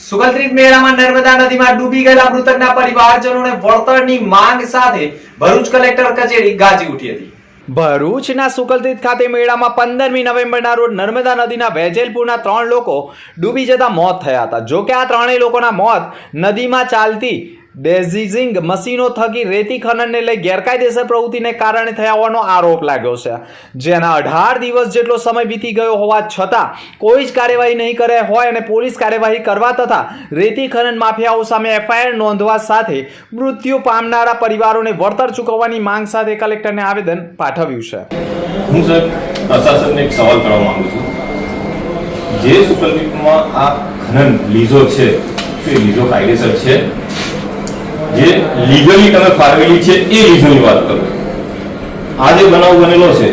સુગંધ્રિત મેળામાં નર્મદા નદીમાં ડૂબી ગયેલા મૃતકના પરિવારજનોને વળતરની માંગ સાથે ભરૂચ કલેક્ટર કચેરી ગાજી ઉઠી હતી. ભરૂચના સુકલતીત ખાતે મેળામાં પંદરમી નવેમ્બરના રોજ નર્મદા નદીના વેજેલપુરના ત્રણ લોકો ડૂબી જતા મોત થયા હતા. જો કે આ ત્રણેય લોકોના મોત નદીમાં ચાલતી ડેઝિઝિંગ મશીનો થકી રેતી ખનનને લઈ ગેરકાયદેસર પ્રવૃત્તિને કારણે થયા હોવાનો આરોપ લાગ્યો છે. જેના અઢાર દિવસ જેટલો સમય વીતી ગયો હોવા છતાં કોઈ જ કાર્યવાહી નહીં કરે હોય અને પોલીસ કાર્યવાહી કરવા તથા રેતી ખનન માફિયાઓ સામે એફઆઈઆર નોંધવા સાથે મૃત્યુ પામનારા પરિવારોને વળતર ચૂકવવાની માંગ સાથે કલેક્ટરને આવેદન પાઠવ્યું છે. હું સર, પ્રશાસનને એક સવાલ કરવા માંગુ છું. જે સુપરલીગમાં આ ખનન લીઝો છે, તે લીઝો કાયદેસર છે? જે લીગલી તમે ફાળવેલી છે એ લીઝની વાત કરો. આ જે બનાવ બનેલો છે,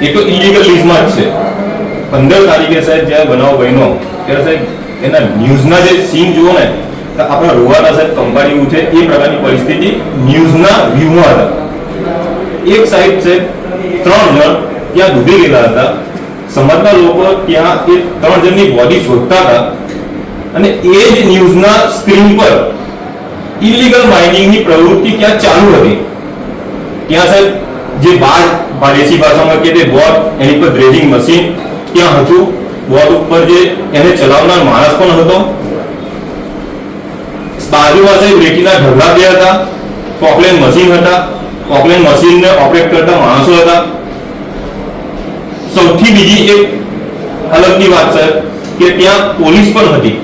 એ તો ઇલીગલ લીઝમાં જ છે. પંદર તારીખે સાહેબ જ્યારે બનાવ બન્યો, ત્યારે સાહેબ એના ન્યૂઝના જે સીન જુઓ ને, તો આપણા રોવાના સાહેબ કંપારી ઉઠે, એ પ્રકારની પરિસ્થિતિ ન્યૂઝના વ્યૂમાં હતા. એક સાઈડ છે, ત્રણ જણ ત્યાં ડૂબી ગયેલા હતા. સમાજના લોકો ત્યાં એ ત્રણ જણની બોડી શોધતા હતા. અને એ જ ન્યૂઝના સ્ક્રીન પર ઇલીગલ માઇનિંગની પ્રવૃત્તિ ત્યાં ચાલુ હતી. ત્યાં સાહેબ, જે બાર દેશી ભાષામાં કે તે બોટ, એની પર ડ્રેજિંગ મશીન ત્યાં હતું. બોટ ઉપર જે એને ચલાવનાર માણસ પણ હતો. બાજુમાં સાહેબ રેતીના ઢગલા બે હતા, પોકલેન મશીન હતા. પોકલેન મશીનને ઓપરેટ કરતા માણસો હતા. સૌથી બીજી એક અલગની વાત છે કે ત્યાં પોલીસ પણ હતી.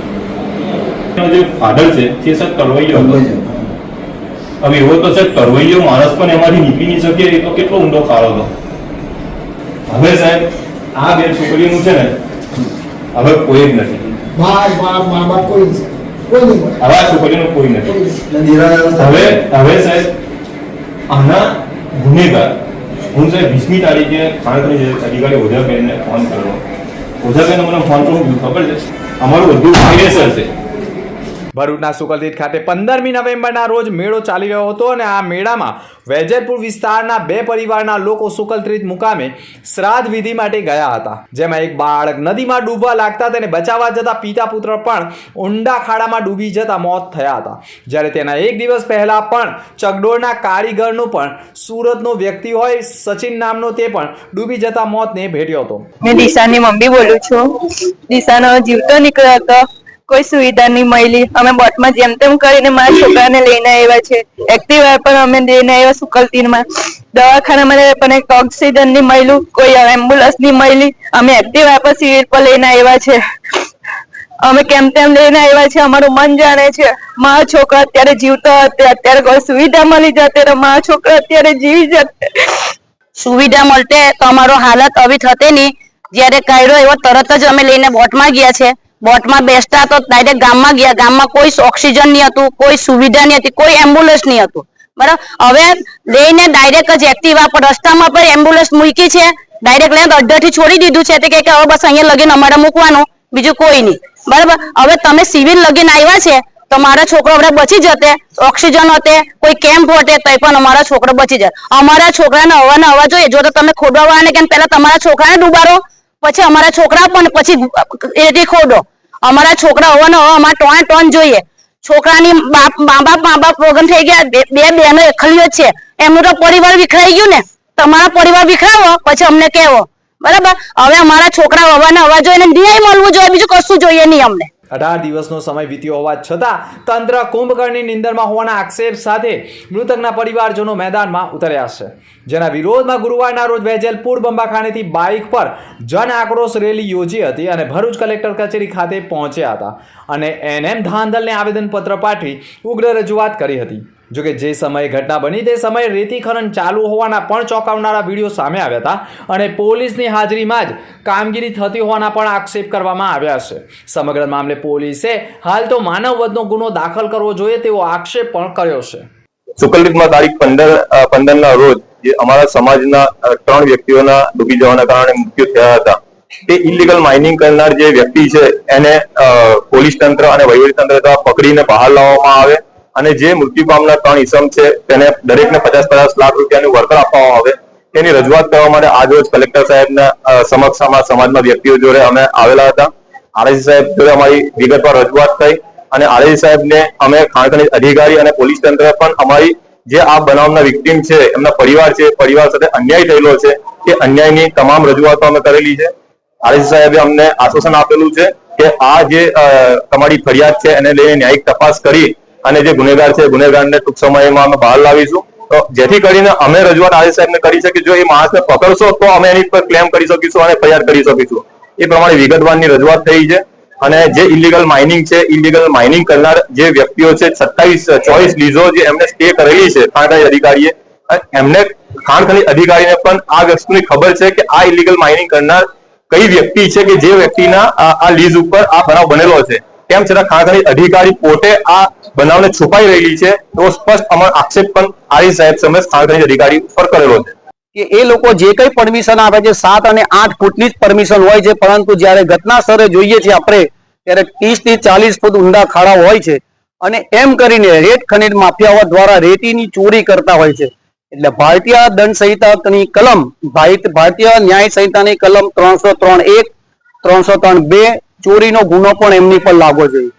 જે ફાધર છે તે સર તરવૈયો હતો. હવે એવો તો સર તરવૈયો માણસ પણ એમાંથી નીકળી નહીં શકે એ તો કેટલો ઊંડો ખાડો હતો. હવે સાહેબ આ બે છોકરીનું છે ને હવે કોઈ જ નથી. હવે આ છોકરીનું કોઈ હવે હવે સાહેબ આના ગુનેગાર હું સાહેબ વીસમી તારીખે ખાણકની અધિકારી ઓઝાબેનને ફોન કર્યો. ઓઝાબેન મને ફોન કરું ખબર છે? અમારું બધું કાયદેસર છે. ભરૂચના સુકલતીત ખાતે પંદરમી નવેમ્બરના રોજ મેળો ચાલી રહ્યો હતો અને આ મેળામાં વેજરપુર વિસ્તારના બે પરિવારના લોકો સુકલત્રીત મુકામે શ્રાદ્ધ વિધિ માટે ગયા હતા. જેમાં એક બાળક નદીમાં ડૂબવા લાગતા તેને બચાવવા જતા પિતા પુત્ર પણ ઊંડા ખાડામાં ડૂબી જતા મોત થયા હતા. જ્યારે તેના એક દિવસ પહેલા પણ ચગડોળના કારીગરનું પણ સુરતનો વ્યક્તિ હોય, સચિન નામનો તે પણ ડૂબી જતા મોતને ભેટ્યો હતો. મેં દિશાની મમ્મી બોલું છું. દિશાનો જીવતો નીકળ્યો હતો. કોઈ સુવિધા નહીં મળી. અમે બોટમાં જેમ તેમ કરીને મારા છોકરાને લઈને આવ્યા છે. એક્ટિવા પણ અમે લઈને આવ્યા સુકલતીનમાં. દવાખાનામાં પણ એક ઓક્સિજન નહીં મળ્યું, કોઈ એમ્બ્યુલન્સ નહીં મળી. અમે એક્ટિવા પર સિવિલ પર લઈને આવ્યા છે. અમે કેમ તેમ લઈને આવ્યા છે, અમારું મન જાણે છે. મારા છોકરા અત્યારે જીવતો અત્યારે કોઈ સુવિધા મળી જતે તો મારા છોકરા અત્યારે જીવી જતે સુવિધા મળતે તો અમારો હાલત આવી થતે નહીં. જ્યારે કાયરો એવો તરત જ અમે લઈને બોટમાં ગયા છે. બોટમાં બેસતા તો ડાયરેક્ટ ગામમાં ગયા. ગામમાં કોઈ ઓક્સિજન નહીં હતું, કોઈ સુવિધા નહીં હતી, કોઈ એમ્બ્યુલન્સ નહીં હતું. બરાબર? હવે લઈને ડાયરેક્ટ જ એક્ટિવા પર રસ્તામાં પણ એમ્બ્યુલન્સ મૂકી છે. ડાયરેક્ટ લઈને અડધાથી છોડી દીધું છે. તે કે હવે બસ અહીંયા લગીને અમારે મૂકવાનું, બીજું કોઈ નહીં. બરાબર? હવે તમે સિવિલ લગીને આવ્યા છે, તો મારા છોકરો હવે બચી જતે ઓક્સિજન હોતે કોઈ કેમ્પ હોતે તો પણ અમારા છોકરો બચી જાય અમારા છોકરાને હવાને હવા જોઈએ જો તો તમે ખોદવા વાળાને કેમ પહેલા તમારા છોકરાને ડૂબાડો. પછી અમારા છોકરા પણ પછી એથી ખોડો. અમારા છોકરા હોવાનો હવે અમારે ટોણ ટોન જોઈએ. છોકરાની બાપ, મા બાપ મા બાપ વગર થઈ ગયા, બે બહેનો એકલીઓ છે. એમનું તો પરિવાર વિખરાઈ ગયું ને. તમારા પરિવાર વિખરાવો, પછી અમને કહેવો. બરાબર? હવે અમારા છોકરા હવાને હવા જોઈએ ન્યાય મળવું જોઈએ, બીજું કશું જોઈએ નહીં અમને. અઢાર દિવસનો સમય વીત્યો હોવા છતાં તંત્ર કુંભકર્ણની નિંદરમાં હોવાના આક્ષેપ સાથે મૃતકના પરિવારજનો મેદાનમાં ઉતર્યા છે. જેના વિરોધમાં ગુરુવારના રોજ વેજલપુર બંબાખાનેથી બાઇક પર જન આક્રોશ રેલી યોજી હતી અને ભરૂચ કલેક્ટર કચેરી ખાતે પહોંચ્યા હતા અને એનએમ ધાંધલને આવેદનપત્ર પાઠવી ઉગ્ર રજૂઆત કરી હતી. જોકે જે સમયે ઘટના બની તે સમયે રેતી ખનન ચાલુ હોવાના પણ ચોંકાવનારા વીડિયો સામે આવ્યા હતા અને પોલીસની હાજરીમાં જ કામગીરી થતી હોવાના પણ આક્ષેપ કરવામાં આવ્યા છે. સમગ્ર મામલે પોલીસે હાલ તો માનવ વધનો ગુનો દાખલ કરવો જોઈએ તેવો આક્ષેપ પણ કર્યો છે. સુકલદીપમાં તારીખ પંદર પંદર ના રોજ જે અમારા સમાજના ત્રણ વ્યક્તિઓના ડૂબી જવાના કારણે મૃત્યુ થયા હતા. તે ઇલીગલ માઇનિંગ કરનાર જે વ્યક્તિ છે, એને પોલીસ તંત્ર અને વહીવટી તંત્ર દ્વારા પકડીને બહાર લાવવામાં આવે અને જે મૃત્યુ પામનાર ત્રણ ઇસમ છે, તેને દરેકને પચાસ પચાસ લાખ રૂપિયાનું વળતર આપવામાં આવે. તેની રજૂઆત કરવા માટે આજ રોજ કલેક્ટર સાહેબના સમક્ષ અમારા સમાજના વ્યક્તિઓ જોડે અમે આવેલા હતા. આરએસી સાહેબ જોડે અમારી વિગતવાર રજૂઆત થઈ અને આરએસી સાહેબને અમે ખાણ અધિકારી અને પોલીસ તંત્ર પણ અમારી જે આ બનાવના વિક્ટીમ છે, એમના પરિવાર છે, પરિવાર સાથે અન્યાય થયેલો છે, એ અન્યાયની તમામ રજૂઆતો અમે કરેલી છે. આરએસી સાહેબે અમને આશ્વાસન આપેલું છે કે આ જે તમારી ફરિયાદ છે, એને લઈને ન્યાયિક તપાસ કરી અને જે ગુનેગાર છે, ગુનેગારને ટૂંક સમયમાં અમે બહાર લાવીશું. તો જેથી કરીને અમે રજૂઆત આરએસ સાહેબને કરી શકીએ. જો એ માણસને પકડશો, તો અમે એની પર ક્લેમ કરી શકીશું અને ફરિયાદ કરી શકીશું. એ પ્રમાણે વિગતવારની રજૂઆત થઈ છે. અને જે ઇલીગલ માઇનિંગ છે ઇલીગલ માઇનિંગ કરનાર જે વ્યક્તિઓ છે, સત્તાવીસ, ચોવીસ લીઝો જે એમને સ્ટે કરેલી છે ખાણ અધિકારીએ. એમને ખાણ અધિકારીને પણ આ વસ્તુની ખબર છે કે આ ઇલીગલ માઇનિંગ કરનાર કઈ વ્યક્તિ છે કે જે વ્યક્તિના આ લીઝ ઉપર આ બનાવ બનેલો છે. તેમ છતાં ખાણ અધિકારી પોતે આ બનાવને છુપાઈ રહેલી છે એવો સ્પષ્ટ અમારો આક્ષેપ પણ આરી સાહેબ સમય ખનીજ અધિકારી ઉપર કરેલો છે. કે એ લોકો જે કઈ પરમિશન આપે છે, સાત અને આઠ ફૂટની જ પરમિશન હોય છે, પરંતુ જ્યારે ઘટના સ્થળે જોઈએ છીએ આપણે, ત્યારે ત્રીસથી ચાલીસ ફૂટ ઊંડા ખાડા હોય છે. અને એમ કરીને રેત ખનીજ માફિયાઓ દ્વારા રેતીની ચોરી કરતા હોય છે. એટલે ભારતીય દંડ સંહિતાની કલમ ભારત- ભારતીય ન્યાય સંહિતાની કલમ ત્રણસો ત્રણ એક, ત્રણસો ત્રણ બે ચોરીનો ગુનો પણ એમની પર લાગવો જોઈએ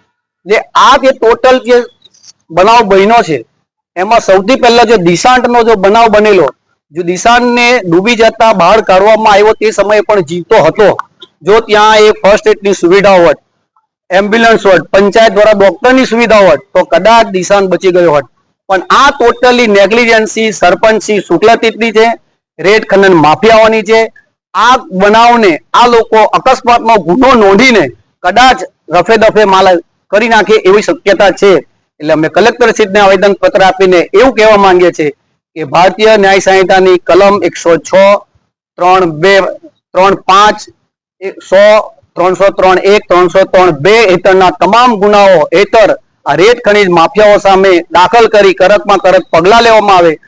જે આ જે ટોટલ જે બનાવ બન્યો છે, એમાં સૌથી પહેલા જે દિશાંતનો જો બનાવ બનેલો, જો દિશાંતને ડૂબી જતા બહાર કાઢવામાં આવ્યો તે સમયે પણ જીવતો હતો. જો ત્યાં એ ફર્સ્ટ એડની સુવિધા હોત એમ્બ્યુલન્સ હોત, પંચાયત દ્વારા ડોક્ટરની સુવિધા હોત, તો કદાચ દિશાંત બચી ગયો હોત. પણ આ ટોટલી નેગ્લિજન્સી સરપંચી શુક્લતીતની છે, રેડ ખનન માફિયાઓની છે આ બનાવને, આ લોકો અકસ્માતનો ગુનો નોંધીને કદાચ રફે દફે માલ કરી નાખે એવી શક્યતા છે. એટલે અમે કલેક્ટર શ્રીને આવેદન પત્ર આપીને એવું કહેવા માંગીએ છીએ કે ભારતીય ન્યાય સંહિતાની કલમ એકસો છ, ત્રણ બે, ત્રણ પાંચ સો, ત્રણસો ત્રણ એક, ત્રણસો ત્રણ બે હેઠળના તમામ ગુનાઓ હેઠળ આ રેત ખનીજ માફિયાઓ સામે દાખલ કરી, કડકમાં કડક પગલાં લેવામાં આવે.